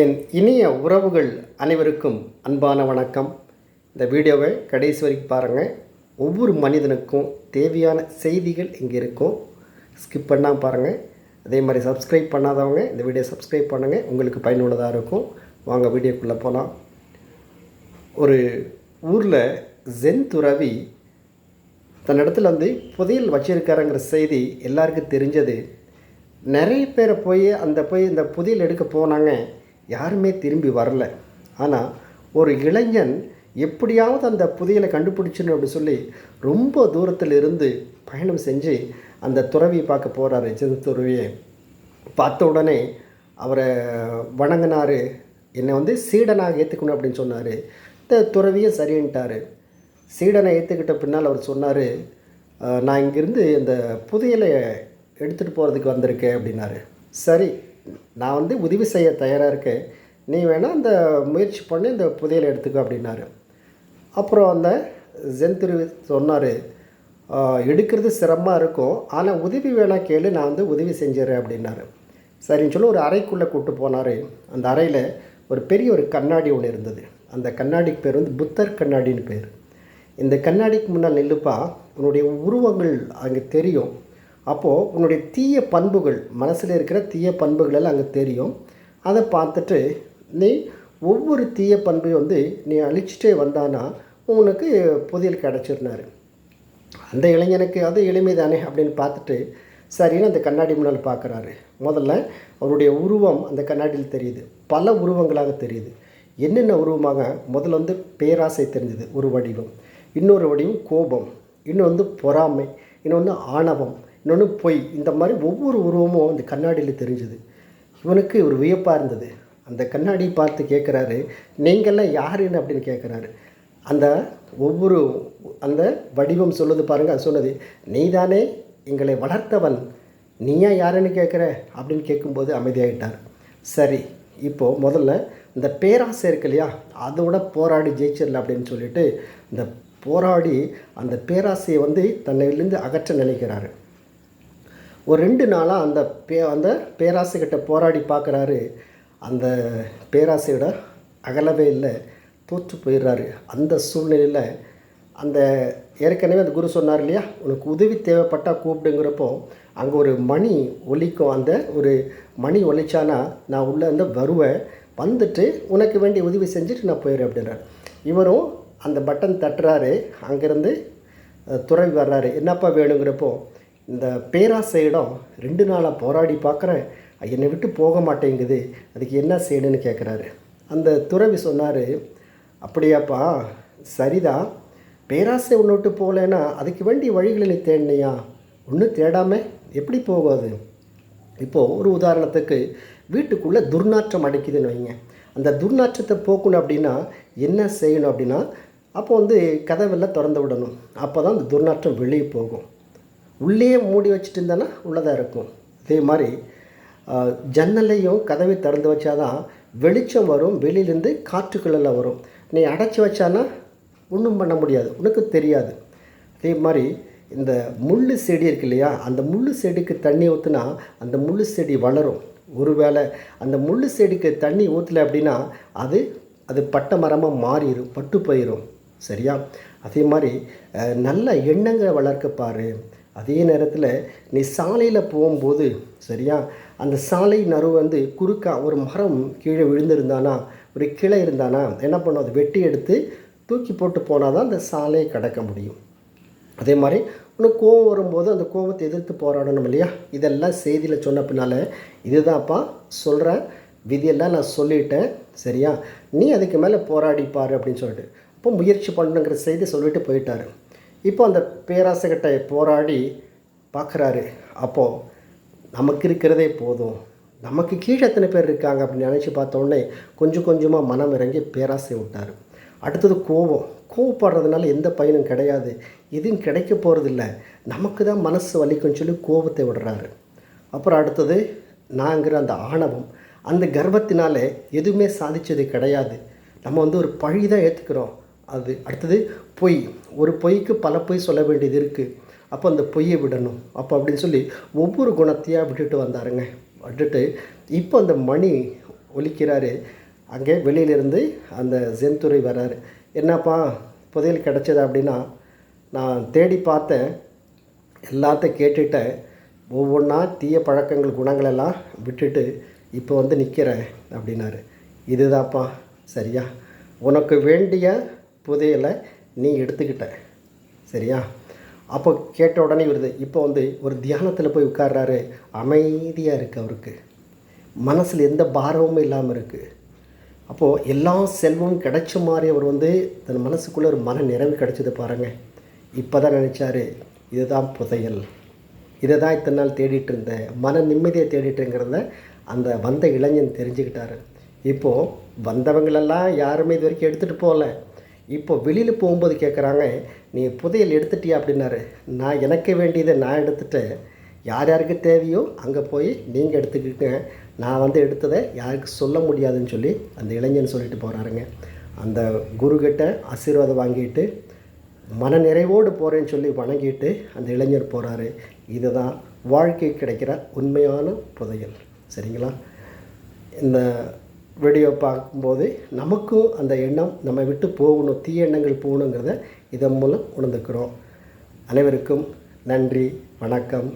என் இனிய உறவுகள் அனைவருக்கும் அன்பான வணக்கம். இந்த வீடியோவை கடைசி வரைக்கும் பாருங்கள் ஒவ்வொரு மனிதனுக்கும் தேவையான செய்திகள் இங்கே இருக்கும் ஸ்கிப் பண்ணால் பாருங்கள் அதே மாதிரி சப்ஸ்கிரைப் பண்ணாதவங்க இந்த வீடியோ சப்ஸ்கிரைப் பண்ணுங்கள் உங்களுக்கு பயனுள்ளதாக இருக்கும். வாங்க வீடியோக்குள்ளே போகலாம் ஒரு ஊரில் ஜென் துறவி தன்னிடத்துல வந்து புதையல் வச்சிருக்காருங்கிற செய்தி எல்லாருக்கும் தெரிஞ்சது. நிறைய பேரை போய் அந்த போய் இந்த புதையல் எடுக்க போனாங்க. யாருமே திரும்பி வரல. ஆனால் ஒரு இளைஞன் எப்படியாவது அந்த புதையலை கண்டுபிடிச்சிடணும் அப்படின்னு சொல்லி ரொம்ப தூரத்தில் இருந்து பயணம் செஞ்சு அந்த துறவியை பார்க்க போகிறாரு ஜென் துறவியை. பார்த்த உடனே அவரை வணங்கினார். என்னை வந்து சீடனாக ஏற்றுக்கணும் அப்படின்னு சொன்னார். இந்த துறவியை சரின்ட்டார். சீடனை ஏற்றுக்கிட்ட பின்னால் அவர் சொன்னார் நான் இங்கேருந்து இந்த புதையலை எடுத்துகிட்டு போகிறதுக்கு வந்திருக்கேன் அப்படின்னாரு. சரி நான் வந்து உதவி செய்ய தயாராக இருக்கேன். நீ வேணால் அந்த முயற்சி பண்ணி இந்த புதையலை எடுத்துக்கோ அப்படின்னாரு. அப்புறம் அந்த ஜென்திரு சொன்னார் எடுக்கிறது சிரமமாக இருக்கும். ஆனால் உதவி வேணால் கேளு நான் வந்து உதவி செஞ்சிடறேன் அப்படின்னாரு. சரின்னு சொல்லி ஒரு அறைக்குள்ளே கூப்பிட்டு போனார். அந்த அறையில் ஒரு பெரிய ஒரு கண்ணாடி ஒன்று இருந்தது. அந்த கண்ணாடிக்கு பேர் வந்து புத்தர் கண்ணாடின்னு பேர். இந்த கண்ணாடிக்கு முன்னால் நில்லுப்பா உன்னுடைய உருவங்கள் அங்கே தெரியும். அப்போது உன்னுடைய தீய பண்புகள் மனசில் இருக்கிற தீய பண்புகள் எல்லாம் அங்கே தெரியும். அதை பார்த்துட்டு நீ ஒவ்வொரு தீய பண்பையும் வந்து நீ அழிச்சிட்டே வந்தானா உனக்கு புதியல் கிடச்சிருந்தாரு. அந்த இளைஞனுக்கு அது எளிமை தானே அப்படின்னு பார்த்துட்டு சரின்னு அந்த கண்ணாடி முன்னால் பார்க்குறாரு. முதல்ல அவருடைய உருவம் அந்த கண்ணாடியில் தெரியுது. பல உருவங்களாக தெரியுது. என்னென்ன உருவமாக? முதல்ல வந்து பேராசை தெரிஞ்சது ஒரு வடிவம். இன்னொரு வடிவம் கோபம். இன்னொன்று வந்து பொறாமை. இன்னொன்று ஆணவம். இன்னொன்று பொய். இந்த மாதிரி ஒவ்வொரு உருவமும் அந்த கண்ணாடியில் தெரிஞ்சுது. இவனுக்கு ஒரு வியப்பாக இருந்தது. அந்த கண்ணாடி பார்த்து கேட்குறாரு நீங்கள்லாம் யாருன்னு அப்படின்னு கேட்குறாரு அந்த ஒவ்வொரு அந்த வடிவம் சொல்லுது பாருங்கள் அது சொன்னது நீ தானே எங்களை வளர்த்தவன். நீயா யாருன்னு கேட்குற அப்படின்னு கேட்கும்போது அமைதியாகிட்டார் சரி இப்போது முதல்ல இந்த பேராசை இருக்கு இல்லையா அதோட போராடி ஜெயிச்சிடல அப்படின்னு சொல்லிட்டு இந்த போராடி அந்த பேராசையை வந்து தன்னையிலேருந்து அகற்ற நினைக்கிறாரு. ஒரு ரெண்டு நாளாக அந்த பே அந்த பேராசைக்கிட்ட போராடி பார்க்குறாரு அந்த பேராசையோட அகலவே இல்லை தோற்று போயிடுறாரு. அந்த சூழ்நிலையில் அந்த ஏற்கனவே அந்த குரு சொன்னார் இல்லையா? உனக்கு உதவி தேவைப்பட்டால் கூப்பிடுங்கிறப்போ அங்கே ஒரு மணி ஒலிக்கும். அந்த ஒரு மணி ஒலிச்சானா நான் உள்ளே வந்து வருவேன். வந்துட்டு உனக்கு வேண்டிய உதவி செஞ்சுட்டு நான் போயிடுறேன் அப்படின்றார். இவரும் அந்த பட்டன் தட்டுறாரு. அங்கேருந்து துறவி வர்றாரு. என்னப்பா வேணுங்கிறப்போ இந்த பேராசையிடம் ரெண்டு நாளாக போராடி பார்க்குறேன் என்னை விட்டு போக மாட்டேங்குது. அதுக்கு என்ன செய்யணும்னு கேட்குறாரு அந்த துறவி சொன்னார் அப்படியாப்பா சரிதான் பேராசை ஒன்று விட்டு போகலன்னா அதுக்கு வேண்டிய வழிகளை நீ தேடினியா? ஒன்றும் தேடாமல் எப்படி போகாது? இப்போது ஒரு உதாரணத்துக்கு வீட்டுக்குள்ளே துர்நாற்றம் அடிக்குதுன்னு வைங்க. அந்த துர்நாற்றத்தை போக்கணும் அப்படின்னா என்ன செய்யணும் அப்படின்னா அப்போ வந்து கதவெல்லாம் திறந்து விடணும். அப்போ தான் அந்த துர்நாற்றம் வெளியே போகும். உள்ளே மூடி வச்சுட்டு இருந்தேன்னா உள்ளதாக இருக்கும். அதே மாதிரி ஜன்னலையும் கதவை திறந்து வச்சாதான் வெளிச்சம் வரும் வெளியிலேருந்து காற்றுக்குள்ளெல்லாம் வரும். நீ அடைச்சி வச்சானா? ஒன்றும் பண்ண முடியாது. உனக்கு தெரியாது. அதே மாதிரி இந்த முள் செடி இருக்கு இல்லையா? அந்த முள் செடிக்கு தண்ணி ஊற்றுனா அந்த முள் செடி வளரும். ஒருவேளை அந்த முள் செடிக்கு தண்ணி ஊற்றலை அப்படின்னா அது அது பட்ட மரமாக மாறிடும் பட்டு போயிடும் சரியா? அதே மாதிரி நல்ல எண்ணங்களை வளர்க்க பாரு. அதே நேரத்தில் நீ சாலையில் போகும்போது சரியா? அந்த சாலை நறு வந்து குறுக்கா ஒரு மரம் கீழே விழுந்திருந்தானா? ஒரு கிளை இருந்தானா? என்ன பண்ணும்? அதை வெட்டி எடுத்து தூக்கி போட்டு போனால் தான் அந்த சாலையை கடக்க முடியும். அதே மாதிரி உனக்கு கோவம் வரும்போது அந்த கோபத்தை எதிர்த்து போராடணும் இல்லையா? இதெல்லாம் செய்தியில் சொன்ன பின்னால் இதுதான்ப்பா சொல்கிற விதியெல்லாம் நான் சொல்லிட்டேன் சரியா? நீ அதுக்கு மேலே போராடிப்பார் அப்படின்னு சொல்லிட்டு. அப்போ முயற்சி பண்ணுங்கிற செய்தி சொல்லிட்டு போயிட்டார். இப்போ அந்த பேராசைகிட்ட போராடி பார்க்குறாரு. அப்போது நமக்கு இருக்கிறதே போதும். நமக்கு கீழே எத்தனை பேர் இருக்காங்க அப்படின்னு நினச்சி பார்த்தோன்னே கொஞ்சம் கொஞ்சமாக மனம் இறங்கி பேராசை விட்டார். அடுத்தது கோபம். கோவப்படுறதுனால எந்த பயனும் கிடையாது. எதுவும் கிடைக்க போகிறதில்ல நமக்கு தான் மனசு வலிக்கும்னு சொல்லி கோபத்தை விடுறாரு. அப்புறம் அடுத்தது நாங்கிற அந்த ஆணவம். அந்த கர்வத்தினால எதுவுமே சாதித்தது கிடையாது. நம்ம வந்து ஒரு பழி தான் ஏற்றுக்கிறோம் அது அடுத்தது பொய். ஒரு பொய்க்கு பல பொய் சொல்ல வேண்டியது இருக்குது அப்போ அந்த பொய்யை விடணும். அப்போ அப்படின்னு சொல்லி ஒவ்வொரு குணத்தையாக விட்டுட்டு வந்தாருங்க. விட்டுட்டு இப்போ அந்த மணி ஒலிக்கிறாரு. அங்கே வெளியிலிருந்து அந்த செந்துறை வர்றாரு. என்னப்பா புதையல் கிடச்சது அப்படின்னா நான் தேடி பார்த்தேன். எல்லாத்தையும் கேட்டுட்டேன். ஒவ்வொன்றா தீய பழக்கங்கள் குணங்களெல்லாம் விட்டுட்டு இப்போ வந்து நிற்கிறேன் அப்படின்னாரு. இதுதான்ப்பா சரியா? உனக்கு வேண்டிய புதையலை நீ எடுத்துக்கிட்ட. சரியா? அப்போ கேட்ட உடனே வருது இப்போ வந்து ஒரு தியானத்தில் போய் உட்கார்றாரு. அமைதியாக இருக்குது அவருக்கு. மனசில் எந்த பாரமும் இல்லாமல் இருக்குது அப்போது எல்லா செல்வமும் கிடைச்ச மாதிரி அவர் வந்து தன் மனசுக்குள்ளே ஒரு மன நிறைவு கிடைச்சது பாருங்கள் இப்போ தான் நினச்சாரு இதுதான் புதையல். இதை தான் இத்தனை நாள் தேடிட்டு இருந்தேன். மன நிம்மதியை தேடிட்டுங்கிறத அந்த வந்த இளைஞன் தெரிஞ்சுக்கிட்டாரு. இப்போது வந்தவங்களெல்லாம் யாருமே இது வரைக்கும் எடுத்துகிட்டு போகல. இப்போ வெளியில் போகும்போது கேட்குறாங்க நீ புதையல் எடுத்துட்டியா? அப்படின்னாரு. நான் எனக்கு வேண்டியதை நான் எடுத்துட்டேன். யார் யாருக்கு தேவையோ அங்கே போய் நீங்கள் எடுத்துக்கிங்க. நான் வந்து எடுத்ததை யாருக்கு சொல்ல முடியாதுன்னு சொல்லி அந்த இளைஞன் சொல்லிட்டு போகிறாருங்க அந்த குருக்கிட்ட ஆசீர்வாதம் வாங்கிட்டு மன நிறைவோடு போகிறேன்னு சொல்லி வணங்கிட்டு அந்த இளைஞர் போகிறாரு இதுதான் வாழ்க்கை கிடைக்கிற உண்மையான புதையல். சரிங்களா? இந்த வீடியோ பார்க்கும்போது நமக்கும் அந்த எண்ணம் நம்ம விட்டு போகணும் தீய எண்ணங்கள் போகணுங்கிறத இதன் மூலம் உணர்ந்துக்கிறோம் அனைவருக்கும் நன்றி வணக்கம்.